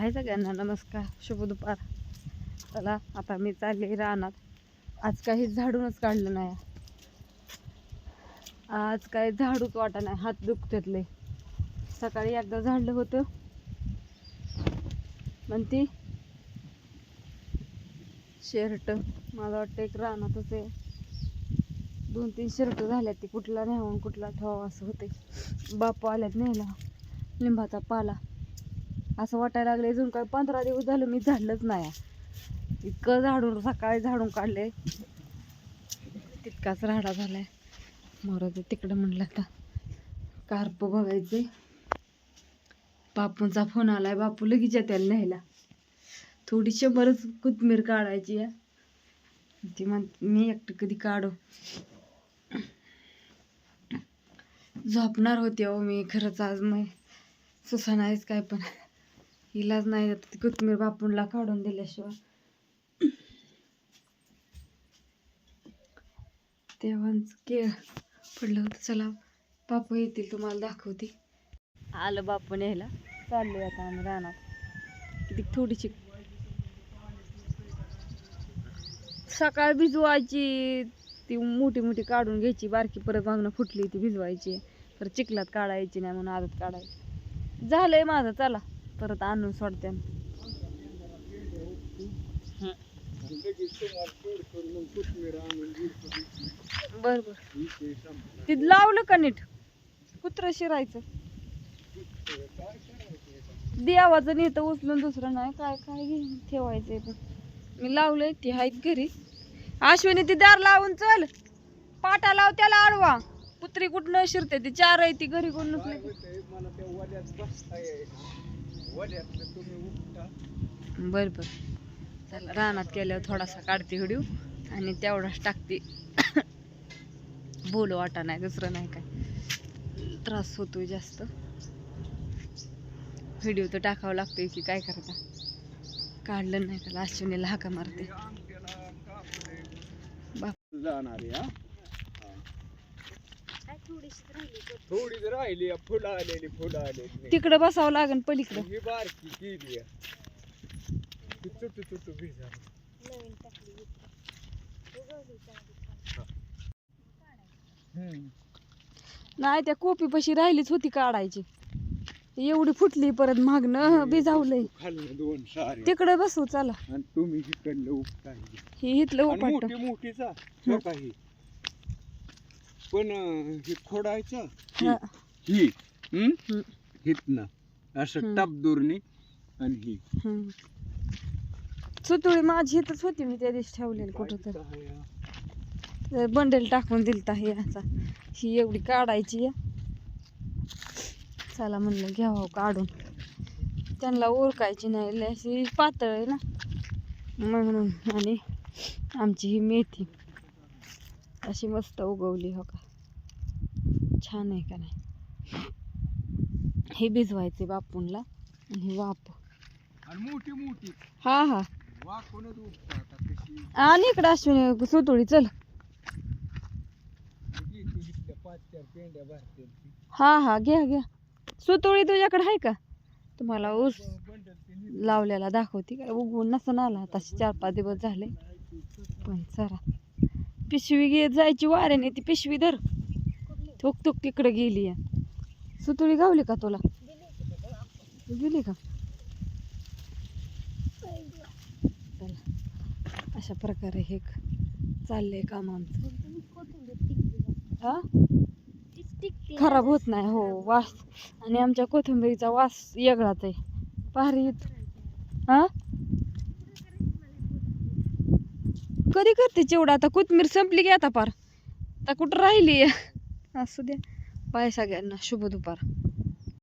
आहे सगळ्यांना नमस्कार शुभ दुपार. चला आता मी चालले रानात. आज काही झाडूनच काढलं नाही. आज काय झाडूच वाटा नाही हात दुखतातले सकाळी एकदा झाडलं होतं. म्हणती शर्ट मला वाटतं एक रानातच आहे. दोन तीन शर्ट झाल्या ती कुठला न्यावून कुठला ठेवावं असं होते बापू आल्यात न्यायला. लिंबाचा पाला. असं वाटायला लागलं अजून काय पंधरा दिवस झालं मी झाडलंच नाही. इतकं झाडून सकाळी झाडून काढले तितकाच राडा झालाय. मोराचं तिकडं म्हणलं आता कार्प बघायचे बापूंचा फोन आलाय बापू लगेच त्याला न्यायला. थोडी शंभरच कोथमीर काढायची आहे. ती म्हण मी एकटं कधी काढू. झोपणार होती अहो मी खरंच आज मग सुसा नाहीच काय पण. इलाज नाही आता ती कोथमीर बापूंला काढून दिल्याशिवाय. तेव्हाच केळ पडलं होतं. चला बापू येतील तुम्हाला दाखवते. आलं बापू न्यायला. चाललो आता आम्ही रानात. किती थोडीशी. सकाळ भिजवायची. ती मोठी मोठी काढून घ्यायची. बारकी परत मागणं फुटली ती भिजवायची. परत चिखलात काढायची नाही म्हणून आदत काढायची. झालंय माझं. चला. परत आणून सोडते. बर बर. ते लावलं का नीट? कुत्र शिरायचं? देवाचं नाही तर उचलून दुसरं नाही. काय काय घेऊन ठेवायचंय पण. मी लावलंय ती आहेत घरी. अश्विनी ती दार लावून चल. पाटा लाव त्याला आडवा. कुत्री कुठनं शिरते? ती चार आहे ती घरी कोण नसले. बर बर. चला रानात केल्यावर थोडासा काढते व्हिडिओ आणि तेवढाच टाकते. बोलू वाटा नाही दुसरं नाही काय. त्रास होतोय जास्त. व्हिडिओ तर टाकावं लागतोय की काय करता काढलं नाही त्याला अश्विनीला हाका मारते. जाणार आहे, हा? थोडीच राहिली फुलं आलेली फुलं आलेली. तिकडं बसावं लागेल पलीकडं. ही बारकी केली चुटू चुटू भिजा. नाही त्या कोपी पशी राहिलीच होती काढायची. एवढी फुटली परत मागणं बिजावलंय खाल्लं दोन सारे. तिकडे बसू चला. आणि तुम्ही इकडलं उपटा हे इथलं उपाट. मोठी मोठीचा हो. काही पण अं, हे खोडायचं ही हा. हम्म? हम्म. हितनं असं. टप दुरणी आणि ही हम्म. सुतुळी माझी इथंच होती मी त्या दिवशी ठेवलेली कुठं तर बंडल टाकून दिलता हे असा ही एवढी काढायची आहे. चला म्हणलं घ्यावं काढून त्यांना ओळखायची नाही लय अशी पातळ आहे ना म्हणून आणि आमची ही मेथी अशी मस्त उगवली हो का? छान आहे का नाही? हे भिजवायचे बापूंला आणि हे वाप आणि मोठी मोठी. हा हा. आणि इकडं अश्विनी सुतुळी चल. हा हा घ्या घ्या. सुतोळी तुझ्याकडे आहे का? तुम्हाला ऊस ती नीट लावलेला दाखवते काय उगवून नसन आला तसे चार पाच दिवस झाले. पण चला. पिशवी घे जायची वाऱ्याने ती पिशवी धर. थुक थुक तिकडे गेली आहे. सुतुळी गावली का तुला? गेली का? चला अशा प्रकारे हे चाललंय काम आमचं. हा? खराब होत नाही हो वास. आणि आमच्या कोथिंबीरीचा वास वेगळाच आहे. भारी येतो. हा? कधी करते चिवडा? आता कोथिंबीर संपली की आता पार. आता कुठं राहिली? असू द्या. बाय सगळ्यांना. शुभ दुपार.